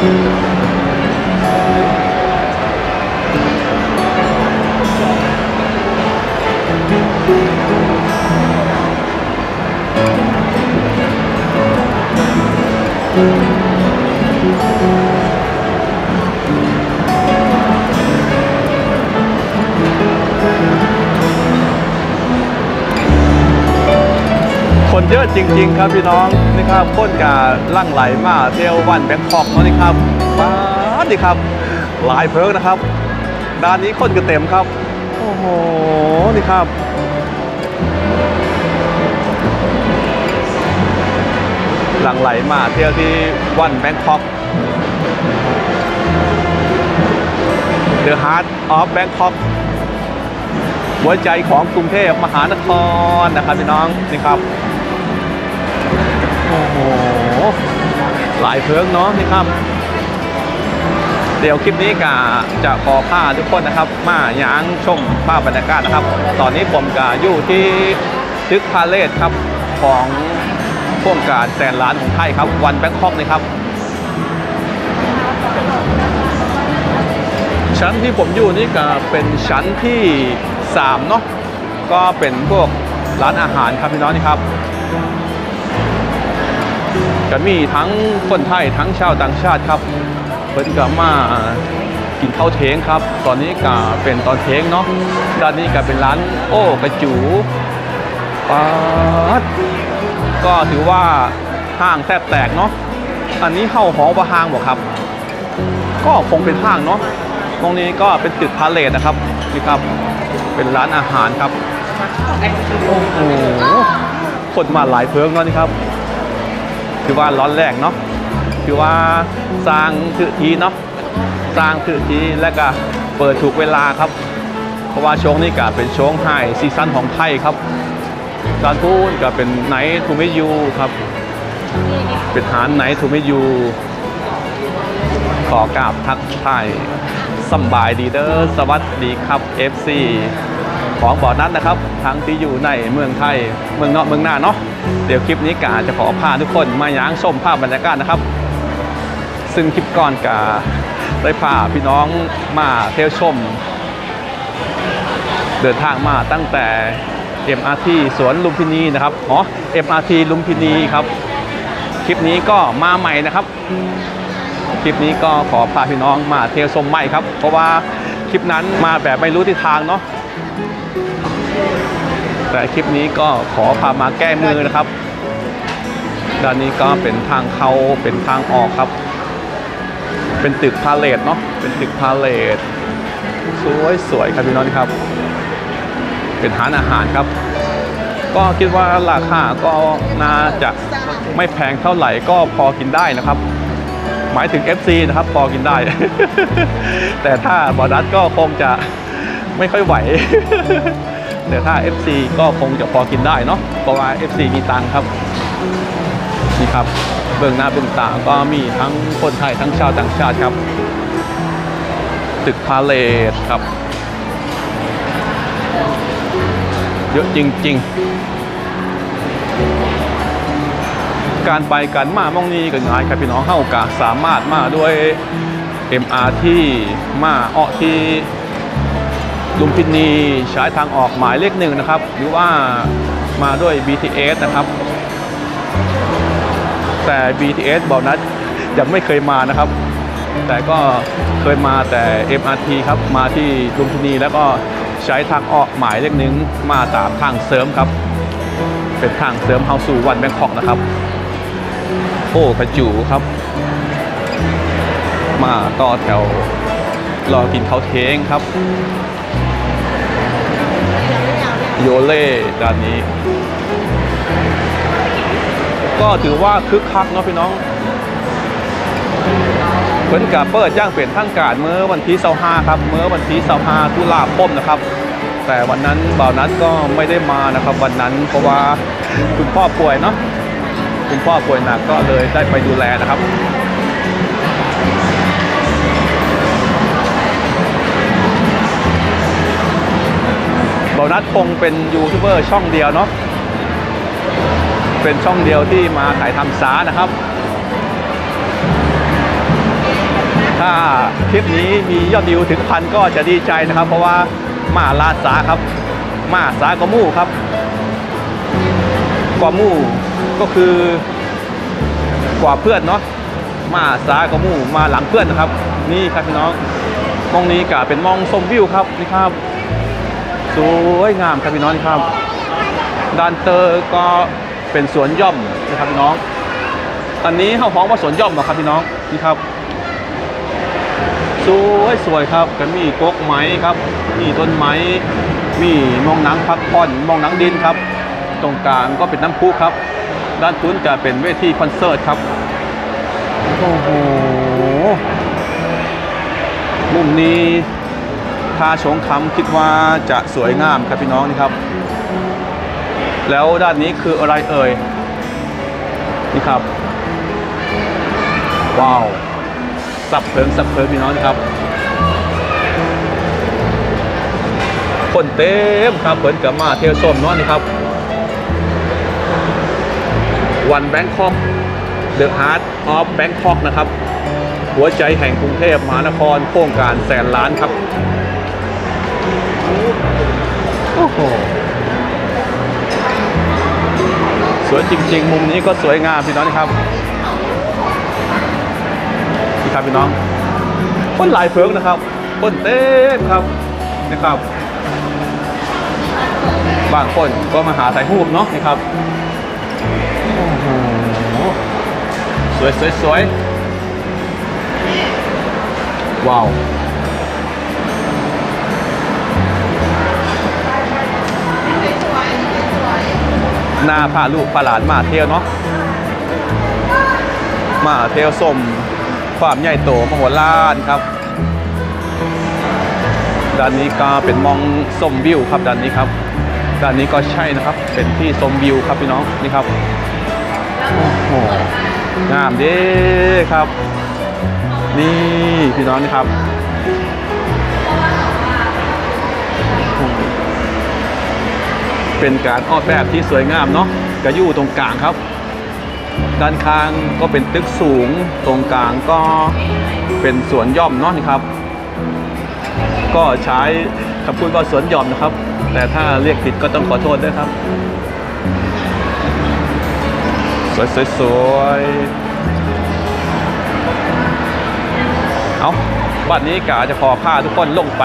Thank you. คนเยอะจริง ๆ ครับพี่น้องนี่ครับคนกาลั่งไหลมาเที่ยววันแบงคอกเนาะนี่ครับป้าดนี่ครับ หลายเพิงนะครับ ด้านนี้คนก็เต็มครับ โอ้โหนี่ครับหลังไหลมาเที่ยวที่วันแบงคอก The Heart of Bangkok หัวใจของกรุงเทพมหานครนะครับพี่น้องนี่ครับ หลายเพิงเนาะนี่ครับ เดี๋ยวคลิปนี้กะจะขอผ้าทุกคนนะครับ มาย้างชมภาพบรรยากาศนะครับ ตอนนี้ผมกะอยู่ที่ตึกพาเลทครับของโครงการแสนล้านของไทยครับ วันแบงคอกนี่ครับชั้นที่ผมอยู่นี่ก็เป็นชั้นที่3เนาะก็เป็นพวกร้านอาหารครับพี่น้องนี่ครับ ก็มีทั้งคนไทยทั้งชาวต่างชาติครับ เพิ่นก็มากินข้าวเทงครับ ตอนนี้ก็เป็นตอนเทงเนาะด้านนี้ก็เป็นร้านโอ้กระจูปาดก็ถือว่าห้างแทบแตกเนาะอันนี้เข้าหอว่าห้างบอกครับ ก็คงเป็นห้างเนาะตรงนี้ก็เป็นตึกพาเลทนะครับนี่ครับ เป็นร้านอาหารครับโอ้โหคนมาหลายเพิงเนาะนี่ครับ คือว่าร้อนแรกเนาะคือว่าสร้างถือทีเนาะสร้างถือทีและก็เปิดถูกเวลาครับ เพราะว่าช่วงนี้ก็เป็นช่วงไฮซีซั่นของไทยครับการพูดก็เป็นไนท์ทูมิยูครับเป็นหารไนท์ทูมิยูขอกราบทักทายสบายดีเด้อสวัสดีครับ FC ของบ่อนัดนะครับ ทั้งที่อยู่ในเมืองไทย เมืองนอกเมืองหน้าเนาะ เดี๋ยวคลิปนี้กาจะขอพาทุกคนมาย้างชมภาพบรรยากาศนะครับ ซึ่งคลิปก่อนกาได้พาพี่น้องมาเที่ยวชม เดินทางมาตั้งแต่ MRT สวนลุมพินีนะครับ อ๋อ MRT ลุมพินีครับ คลิปนี้ก็มาใหม่นะครับ คลิปนี้ก็ขอพาพี่น้องมาเที่ยวชมใหม่ครับ เพราะว่าคลิปนั้นมาแบบไม่รู้ทิศทางเนาะ แต่คลิปนี้ก็ขอพามาแก้มือนะครับ ด้านนี้ก็เป็นทางเข้าเป็นทางออกครับ เป็นตึกพาเลทเนาะ เป็นตึกพาเลทสวยสวยๆครับพี่น้องครับ เป็นร้านอาหารครับ ก็คิดว่าราคาก็น่าจะไม่แพงเท่าไหร่ก็พอกินได้นะครับ หมายถึง FC นะครับ พอกินได้ แต่ถ้าบอดัสก็คงจะไม่ค่อยไหว แต่ถ้า FC ก็คงจะพอกินได้เนาะเพราะว่า FC มีตังครับนี่ครับเบื้องหน้าเบื้องตาก็มีทั้งคนไทยทั้งชาวต่างชาติครับ ตึกพาเลทครับ เยอะจริง ๆ การไปกันมามองนี้ก็ง่ายครับพี่น้องเข้ากะสามารถมาด้วย MRT มาออที่ ลุมพินีใช้ทางออกหมายเลขหนึ่งนะครับ หรือว่ามาด้วย BTS นะครับ แต่ BTS บอกนัดยังไม่เคยมานะครับ แต่ก็เคยมาแต่ MRT ครับ มาที่ลุมพินีแล้วก็ใช้ทางออกหมายเลขหนึ่งมาตามทางเสริมครับ เป็นทางเสริมเฮาสู่วันแบงคอกนะครับ โอ้กระจูครับ มาต่อแถวรอกินข้าวเทงครับ โยเล่ด้านนี้ ก็ถือว่าคึกคักเนาะพี่น้องเพิ่นกับเปิดย่างเป็นทางการเมื่อวันที่25ครับเมื่อวันที่25ตุลาคมนะครับ แต่วันนั้นบ่าวนัดก็ไม่ได้มานะครับ วันนั้นเพราะว่าคุณพ่อป่วยเนาะคุณพ่อป่วยหนักก็เลยได้ไปดูแลนะครับ บอนัทคงเป็นยูทูบเบอร์ช่องเดียวเนาะเป็นช่องเดียวที่มาถ่ายทำสานะครับ ถ้าคลิปนี้มียอดวิวถึงพันก็จะดีใจนะครับ เพราะว่ามาลาดสาครับ มาสากว่ามู่ครับกว่ามู่ก็คือกว่าเพื่อนเนาะมาสากว่ามู่มาหลังเพื่อนนะครับ นี่ครับพี่น้องมองนี้ก็เป็นมองชมวิวครับนี่ครับ สวยงามครับพี่น้องครับ ด้านเตอร์ก็เป็นสวนย่อมนะครับพี่น้อง ตอนนี้เข้าห้องว่าสวนย่อมหรอครับพี่น้องนี่ครับ สวยสวยครับก็มีกกไม้ครับ มีต้นไม้มีมองหนังพักผ่อนมองหนังดินครับ ตรงกลางก็เป็นน้ำพุครับ ด้านพุ้นจะเป็นเวทีคอนเสิร์ตครับโอ้โหมุมนี้ ถ้าชงคำคิดว่าจะสวยงามครับพี่น้องนี่ครับ แล้วด้านนี้คืออะไรเอ่ยนี่ครับ ว้าวสับเพลิงสับเพลิงพี่น้องครับคนเต็มครับเปิดกับมาเที่ยวชมเนาะนี่ครับวันแบงคอกเดอะฮาร์ดออฟแบงคอกนะครับ หัวใจแห่งกรุงเทพมหานครโครงการแสนล้านครับโอ้โหสวยจริง ๆ มุมนี้ก็สวยงามพี่น้องนะครับนี่ครับพี่น้องคนหลายเฟิงนะครับคนเต้นครับนะครับบางคนก็มาหาถ่ายรูปเนาะนี่ครับ สวยสวยสวย ว้าว หน้าพาลูกพาหลานมาเที่ยวเนาะมาเที่ยวสมความใหญ่โตมโหฬารครับด้านนี้ก็เป็นมองชมวิวครับด้านนี้ครับด้านนี้ก็ใช่นะครับ เป็นที่ชมวิวครับพี่น้องนี่ครับโอ้โหงามด้ครับ นี่พี่น้องนี่ครับเป็นการออกแบบที่สวยงามเนาะก็อยู่ตรงกลางครับ ด้านข้างก็เป็นตึกสูง ตรงกลางก็เป็นสวนหย่อมเนาะนี่ครับ ก็ใช้คำพูดว่าสวนหย่อมนะครับ แต่ถ้าเรียกผิดก็ต้องขอโทษด้วยครับ สวยส เอาบัดนี้กาจะขอพาทุกคนลงไป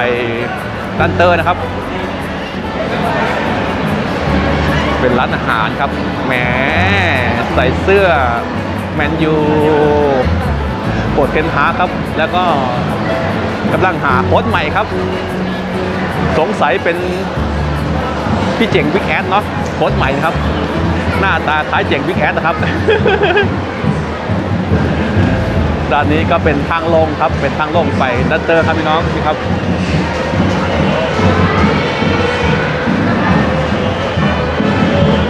ด้านเตอร์นะครับ เป็นร้านอาหารครับ แหมใส่เสื้อแมนยูโปรดเทนฮาครับ แล้วก็กำลังหาโค้ชใหม่ครับ สงสัยเป็นพี่เจ๋งวิกแอดเนาะโค้ชใหม่ครับ หน้าตาคล้ายเจ๋งวิกแอดนะครับ ด้านนี้ก็เป็นทางลงครับ เป็นทางลงไปดันเตอร์ครับพี่น้องนี่ครับ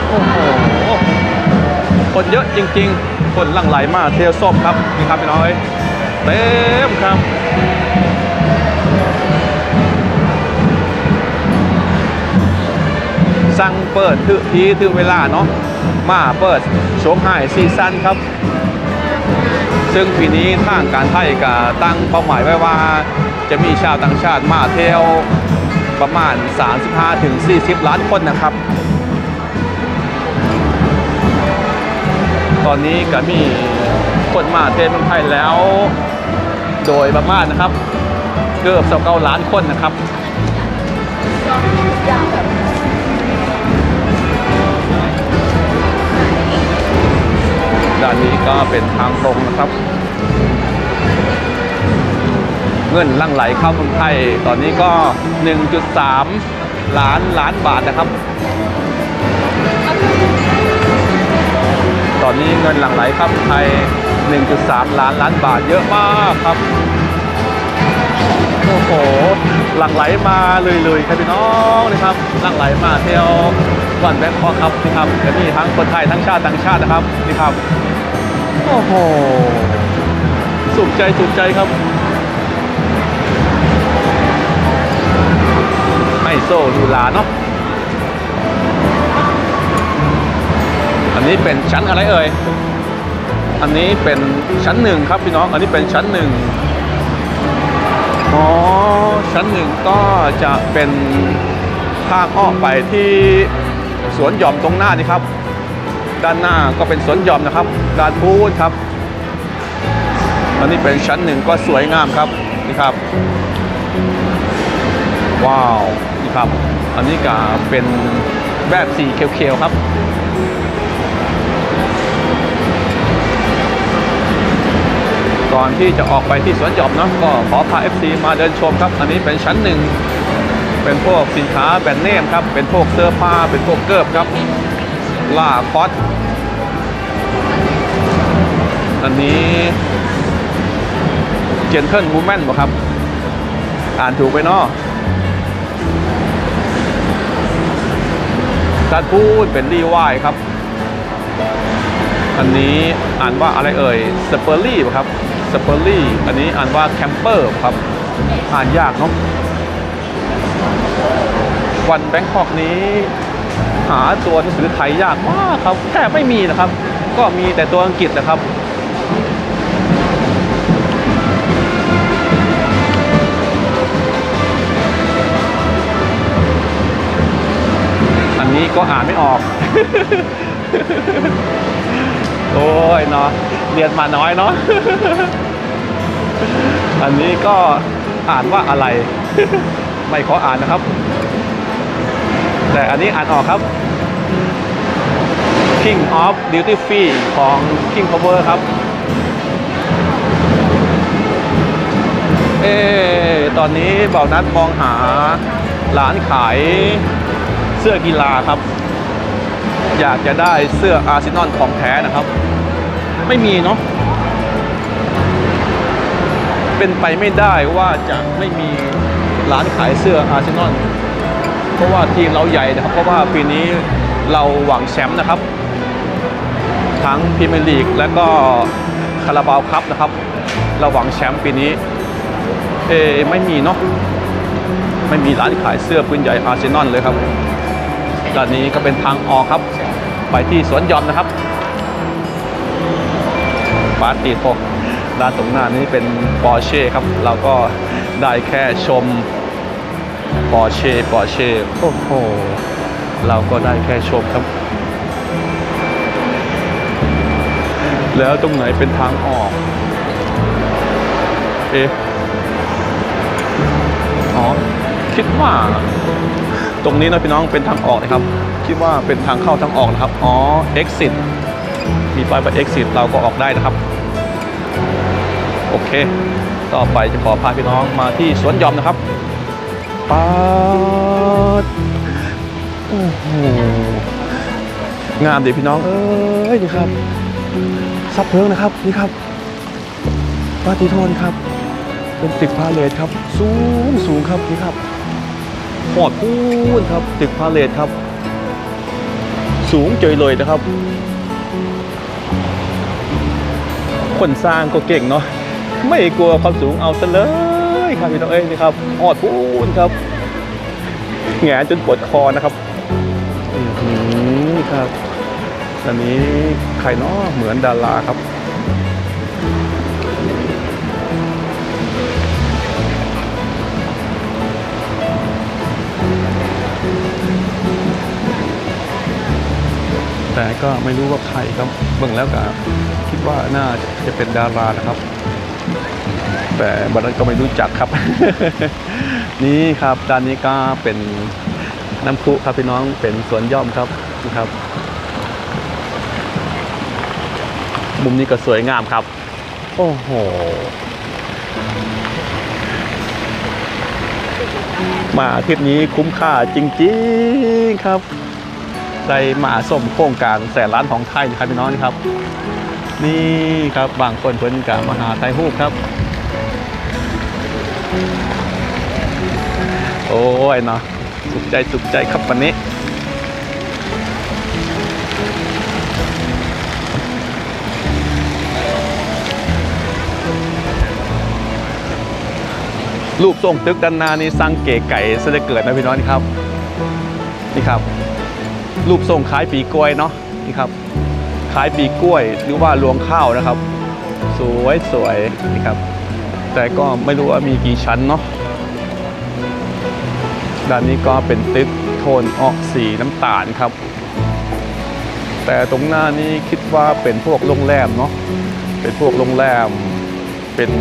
โอ้โหคนเยอะจริง ๆ คนหลั่งไหลมากเที่ยวส้มครับนี่ครับพี่น้อยเต็มครับสั่งเปิดถือทีถือเวลาเนาะมาเปิดโชว์ไฮซีซั่นครับ ซึ่งปีนี้ทางการไทยก็ตั้งเป้าหมายไว้ว่า จะมีชาวต่างชาติมาเที่ยวประมาณ 35-40 ล้านคนนะครับ ตอนนี้ก็มีคนมาเทนเมืองไทยแล้ว โดยประมาณนะครับ เกือบสเก้าล้านคนนะครับด้านนี้ก็เป็นทางตรงนะครับ เงินลั่งไหลเข้าเมืองไทย ตอนนี้ก็ 1.3 ล้านล้านบาทนะครับ ตอนนี้เงินหลั่งไหลเข้าเมืองไทย 1.3 ล้านล้านบาทเยอะมากครับโอ้โหหลั่งไหลมาเลยๆครับพี่น้องนะครับหลั่งไหลมาเที่ยววันแบงคอกครับนี่ครับจะมีทั้งคนไทยทั้งชาติต่างชาตินะครับนี่ครับโอ้โหสุขใจสุขใจครับ โซ่ดูลาเนาะอันนี้เป็นชั้นอะไรเอ่ยอันนี้เป็นชั้นหนึ่งครับพี่น้อง อันนี้เป็นชั้นหนึ่งอ๋อ ชั้นหนึ่งก็จะเป็นทางอ้อมไปที่สวนหย่อมตรงหน้านี่ครับ ด้านหน้าก็เป็นสวนหย่อมนะครับ ด้านพูนครับ อันนี้เป็นชั้นหนึ่งก็สวยงามครับ นี่ครับ ว้าว ครับ อันนี้ก็เป็นแบบสีเขียวๆครับก่อนที่จะออกไปที่สวนหยอมเนาะก็ขอพา FC มาเดินชมครับ อันนี้เป็นชั้นหนึ่งเป็นพวกสินค้าแบรนด์เนมครับ เป็นพวกเสื้อผ้า เป็นพวกเกิบครับล่าคอสอันนี้เจนเทิลวูแมนบ่ครับ อ่านถูกไปเนาะ ด้านพูดเป็นรีวายครับ อันนี้อ่านว่าอะไรเอ่ยสเปอร์ลี่ครับสเปอร์ลี่อันนี้อ่านว่าแคมเปอร์ครับ อ่านยากเนาะวันแบงคอกนี้ หาตัวหนังสือไทยยากมากครับแทบไม่มีนะครับ ก็มีแต่ตัวอังกฤษนะครับ นนี้ก็อ่านไม่ออก โอ้ยเนาะเรียนมาน้อยเนาะอันนี้ก็อ่านว่าอะไร ไม่ขออ่านนะครับ แต่อันนี้อ่านออกครับ King of Duty Free ของ King Power ครับ เออตอนนี้เบานัดมองหาร้านขาย สื้อกีฬาครับ อยากจะได้เสื้ออาร์เซนอลของแท้นะครับ ไม่มีเนาะเป็นไปไม่ได้ว่าจะไม่มีร้านขายเสื้ออาร์เซนอลเพราะว่าทีมเราใหญ่นะครับ เพราะว่าปีนี้เราหวังแชมป์นะครับ ทั้งพรีเมียร์ลีกและก็คาราบาวคัพนะครับ เราหวังแชมป์ปีนี้ เออไม่มีเนาะไม่มีร้านขายเสื้อปืนใหญ่อาร์เซนอลเลยครับ ด้านนี้ก็เป็นทางออกครับ ไปที่สวนยอมนะครับปาร์ตี้โฟด้านตรงหน้านี้เป็นปอร์เช่ครับ เราก็ได้แค่ชมปอร์เช่ปอร์เช่โอ้โห เราก็ได้แค่ชมครับ แล้วตรงไหนเป็นทางออก เอ๊ะ อ๋อ คิดว่า ตรงนี้นะพี่น้องเป็นทางออกนะครับ คิดว่าเป็นทางเข้าทางออกนะครับ อ๋อ exit มีไฟว่า exit เราก็ออกได้นะครับ โอเค ต่อไปจะขอพาพี่น้องมาที่สวนหยอมนะครับป๊าดโอ้โหงามดีพี่น้อง เอ้ยนี่ครับซับเพลิงนะครับนี่ครับปาติโทนครับ เป็นตึกพาเลทครับ สูงสูงครับนี่ครับ หอดพูนครับ ตึกพาเลทครับ สูงเจยเลยนะครับ คนสร้างก็เก่งเนาะไม่กลัวความสูงเอาซะเลยครับพี่น้องเอ้ยนี่ครับหอดพูนครับแงนจนปวดคอนะครับอือหือครับอันนี้ใครเนาะเหมือนดาราครับ แต่ก็ไม่รู้ว่าใครครับเบิ่งแล้วก็คิดว่าน่าจะเป็นดารานะครับ แต่บันนั้นก็ไม่รู้จักครับ นี่ครับด้านนี้ก็เป็นน้ำพุครับพี่น้องเป็นสวนย่อมครับนี่ครับ มุมนี้ก็สวยงามครับ โอ้โหมาอาทิตย์นี้คุ้มค่าจริง ๆ ครับ ได้มาสมโครงการแสนล้านของไทยนะครับพี่น้องนี่ครับ นี่ครับบางคนเพิ่นกับมหาไทยฮูกครับ โอ้ยเนาะสุขใจสุขใจครับวันนี้รูปทรงตึกด้านหน้านี่สร้างเก๋ไก่เสด็จเกิดนะพี่น้องนี่ครับ นี่ครับ รูปทรงคล้ายปีกล้วยเนาะนี่ครับคล้ายปีกล้วยหรือว่ารวงข้าวนะครับ สวยสวยนี่ครับ แต่ก็ไม่รู้ว่ามีกี่ชั้นเนาะด้านนี้ก็เป็นตึกโทนออกสีน้ำตาลครับ แต่ตรงหน้านี้คิดว่าเป็นพวกโรงแรมเนาะเป็นพวกโรงแรมเป็น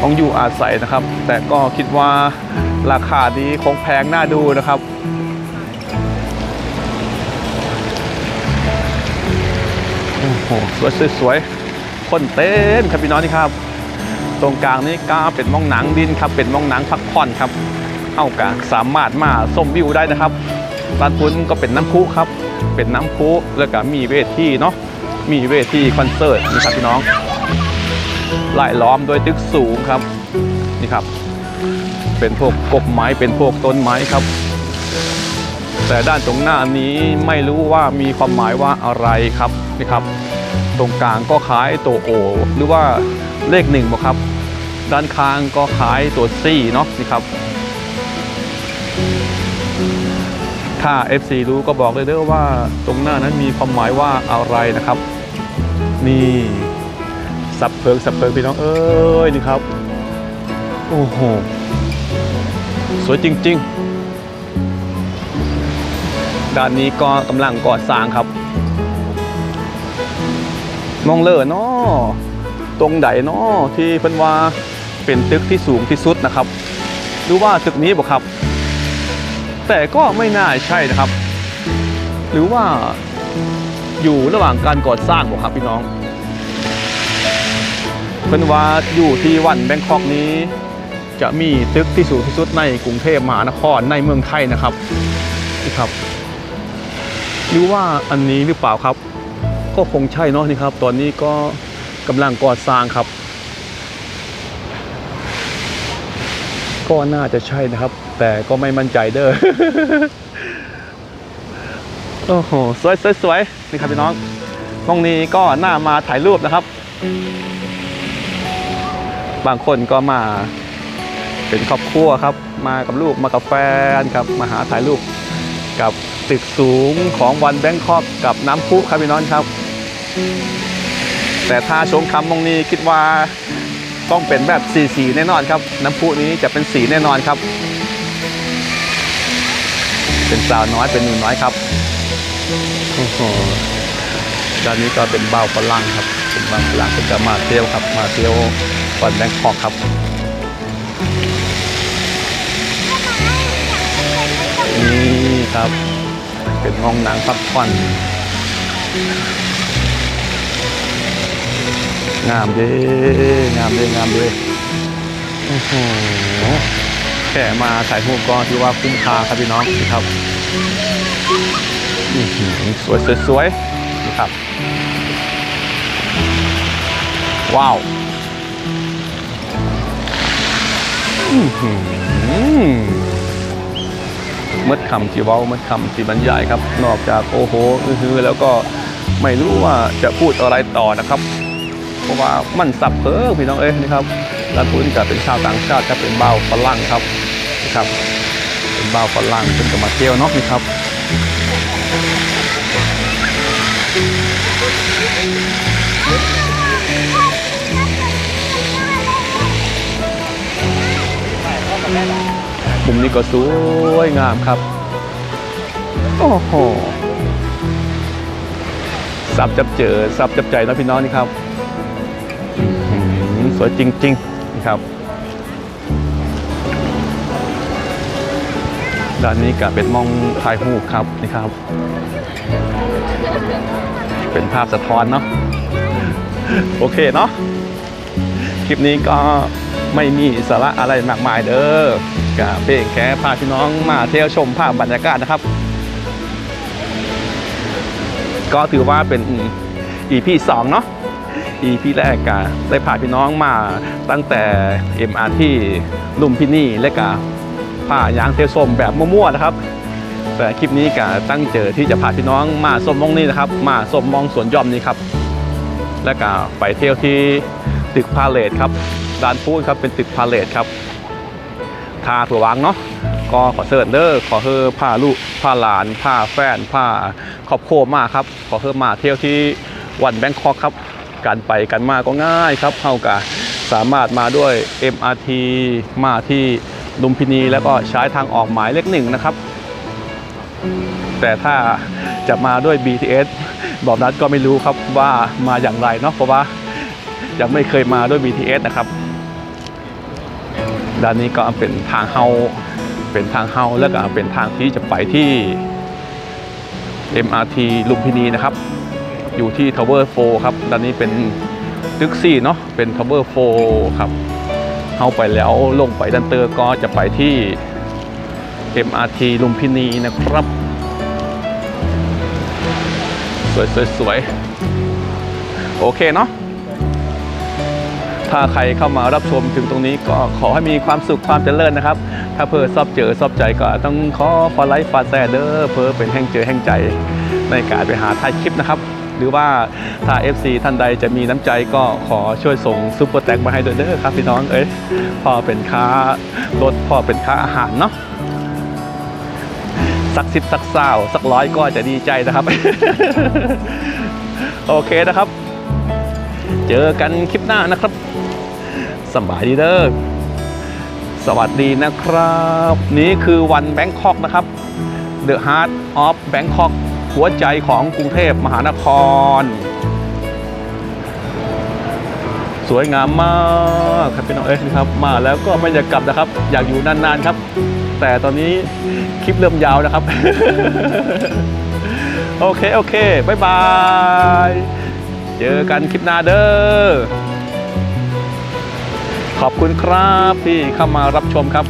ห้องอยู่อาศัยนะครับ แต่ก็คิดว่าราคานี้คงแพงน่าดูนะครับ โอ้โหสวยสวยสวยคนเต้นครับพี่น้องนี่ครับ ตรงกลางนี่ก็เป็นมองหนังดินครับ เป็นมองหนังพักผ่อนครับเข้ากะสามารถมาชมวิวได้นะครับร้านพุ้นก็เป็นน้ำพุครับ เป็นน้ำพุแล้วก็มีเวทีเนาะมีเวทีคอนเสิร์ตนี่ครับพี่น้องลายล้อมโดวยตึกสูงครับนี่ครับ เป็นพวกกบไม้เป็นพวกต้นไม้ครับ แต่ด้านตรงหน้านี้ไม่รู้ว่ามีความหมายว่าอะไรครับนี่ครับ ตรงกลางก็คล้ายตัวโอหรือว่าเลขหนึ่งบ่ครับ ด้านข้างก็คล้ายตัวซี่เนาะนี่ครับ ถ้า FC รู้ก็บอกเลยเด้อว่าตรงหน้านั้นมีความหมายว่าอะไรนะครับ นี่สับเพิงสับเพิงพี่น้องเอ้ยนี่ครับโอ้โหสวยจริง ๆ ด้านนี้ก็กำลังก่อสร้างครับ มองเลอเนาะตรงไหนเนาะที่เพิ่นว่าเป็นตึกที่สูงที่สุดนะครับหรือว่าตึกนี้บ่ครับ แต่ก็ไม่น่าใช่นะครับ หรือว่าอยู่ระหว่างการก่อสร้างบ่ครับพี่น้องเพิ่นว่าอยู่ที่วันแบงคอกนี้ จะมีตึกที่สูงที่สุดในกรุงเทพมหานครในเมืองไทยนะครับนี่ครับหรือว่าอันนี้หรือเปล่าครับ ก็คงใช่เนาะนี่ครับ ตอนนี้ก็กำลังก่อสร้างครับ ก็น่าจะใช่นะครับ แต่ก็ไม่มั่นใจเด้อโอ้โหสวยสวยสวยนี่ครับพี่น้องตรงนี้ก็น่ามาถ่ายรูปนะครับ บางคนก็มาเป็นครอบครัวครับ มากับลูกมากับแฟนครับมาหาถ่ายรูปกับตึกสูงของวันแบงคอกกับน้ำพุครับพี่น้องครับ แต่ถ้าชมคำตรงนี้คิดว่าต้องเป็นแบบสีสีแน่นอนครับ น้ำพุนี้จะเป็นสีแน่นอนครับ เป็นสาวน้อยเป็นหนุ่มน้อยครับโอ้โหด้านนี้ก็เป็นเบาฝรั่งครับ เป็นเบาฝรั่งก็จะมาเที่ยวครับ มาเที่ยววันแบงคอกครับนี่ครับ เป็นห้องหนังพักผ่อน งามด้งามด้งามด้โอ้โหแค่มาถ่ายรูปก็ถือว่าคุ้มค่าครับพี่น้องนะครับอือหือสวยสวยสวยนี่ครับ ว้าวอือหือเมื่อคำที่เว้าเมื่อคำที่บรรยายครับ นอกจากโอ้โห อือฮือแล้วก็ไม่รู้ว่าจะพูดอะไรต่อนะครับ เพราะว่ามันสับเพิ่งพี่น้องเอ้ยนะครับร้านปุ้นกับเป็นชาวต่างชาติจะเป็นเบาฝรั่งครับนะครับ เป็นเบาฝรั่งเป็นกับมาเที่ยวเนาะนี่ครับมุมนี้ก็สวยงามครับ โอ้โหสับจับเจอสับจับใจนะพี่น้องนี่ครับ สวยจริงๆนี่ครับด้านนี้ก็เป็นมองถ่ายรูปครับนี่ครับ เป็นภาพสะท้อนเนาะโอเคเนาะคลิปนี้ก็ไม่มีสาระอะไรมากมายเด้อกับเพียงแค่พาพี่น้องมาเที่ยวชมภาพบรรยากาศนะครับ ก็ถือว่าเป็น EP 2 เนาะ EP แรกกะได้พาพี่น้องมาตั้งแต่ MRT ลุมพินี่และกะพายางเที่ยวชมแบบมั่วๆนะครับ แต่คลิปนี้กะตั้งเจอที่จะพาพี่น้องมาชมมองนี้นะครับ มาชมมองสวนย่อมนี้ครับ และก็ไปเที่ยวที่ตึกพาเลทครับด้านพูดครับเป็นตึกพาเลทครับทาเผื่อวางเนาะก็ขอเสิร์นเดอร์ขอเฮอพาลูกพาหลานพาแฟนพาครอบครัวมาครับ ขอเฮอมาเที่ยวที่วันแบงคอกครับ การไปกันมาก็ง่ายครับเฮากะสามารถมาด้วย MRT มาที่ลุมพินีแล้วก็ใช้ทางออกหมายเลขหนึ่งนะครับ แต่ถ้าจะมาด้วย BTS บอกนัดก็ไม่รู้ครับว่ามาอย่างไรเนาะเพราะว่ายังไม่เคยมาด้วย BTS นะครับ ด้านนี้ก็เป็นทางเฮาเป็นทางเฮาแล้วก็เป็นทางที่จะไปที่ MRT ลุมพินีนะครับ อยู่ที่ Tower 4ครับด้านนี้เป็นตึกซี่เนาะเป็น Tower 4ครับเข้าไปแล้วลงไปดันเตอร์ก็จะไปที่ MRT ลุมพินีนะครับ สวยสวยสวยโอเคเนาะถ้าใครเข้ามารับชมถึงตรงนี้ก็ขอให้มีความสุขความเจริญนะครับ ถ้าเพอซอบเจอซอบใจก็ต้องขอฟอลไลค์ฟาแซเดอร์เพอเป็นแห่งเจอแห่งใจในการไปหาถ่ายคลิปนะครับ หรือว่าถ้า FC ท่านใดจะมีน้ำใจก็ขอช่วยส่งซุปเปอร์แตงมาให้ด้วยเด้อครับพี่น้องเอ้ยพ่อเป็นค่ารถพ่อเป็นค่าอาหารเนาะสักสิบสักเศร้าสักร้อยก็จะดีใจนะครับ โอเคนะครับ เจอกันคลิปหน้านะครับสบายดีเด้อสวัสดีนะครับ นี่คือวันแบงคอกนะครับ The Heart of Bangkok หัวใจของกรุงเทพมหานคร สวยงามมากครับพี่น้องเอ้ยครับ มาแล้วก็ไม่อยากกลับนะครับ อยากอยู่นานๆครับ แต่ตอนนี้คลิปเริ่มยาวนะครับ โอเคโอเคบายบาย เจอกันคลิปหน้าเด้อขอบคุณครับที่เข้ามารับชมครับ